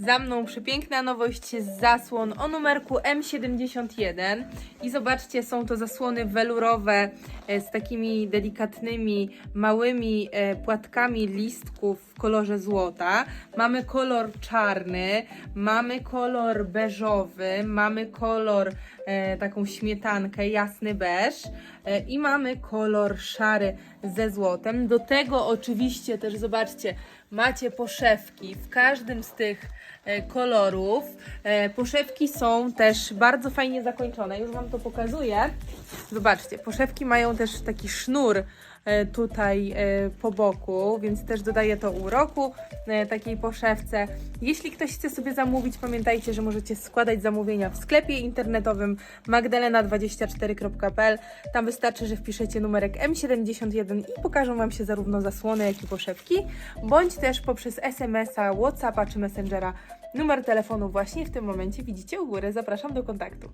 Za mną przepiękna nowość z zasłon o numerku M71 i zobaczcie, są to zasłony welurowe e, z takimi delikatnymi, małymi e, płatkami listków w kolorze złota. Mamy kolor czarny, mamy kolor beżowy, mamy kolor e, taką śmietankę, jasny beż i mamy kolor szary ze złotem. Do tego oczywiście też zobaczcie, macie poszewki w każdym z tych kolorów. E, Poszewki są też bardzo fajnie zakończone. Już Wam to pokazuję. Zobaczcie, poszewki mają też taki sznur e, tutaj e, po boku, więc też dodaje to uroku e, takiej poszewce. Jeśli ktoś chce sobie zamówić, pamiętajcie, że możecie składać zamówienia w sklepie internetowym magdalena24.pl. Tam wystarczy, że wpiszecie numerek M71 i pokażą Wam się zarówno zasłony, jak i poszewki, bądź też poprzez SMS-a, Whatsappa czy Messengera. Numer telefonu właśnie w tym momencie widzicie u góry. Zapraszam do kontaktu.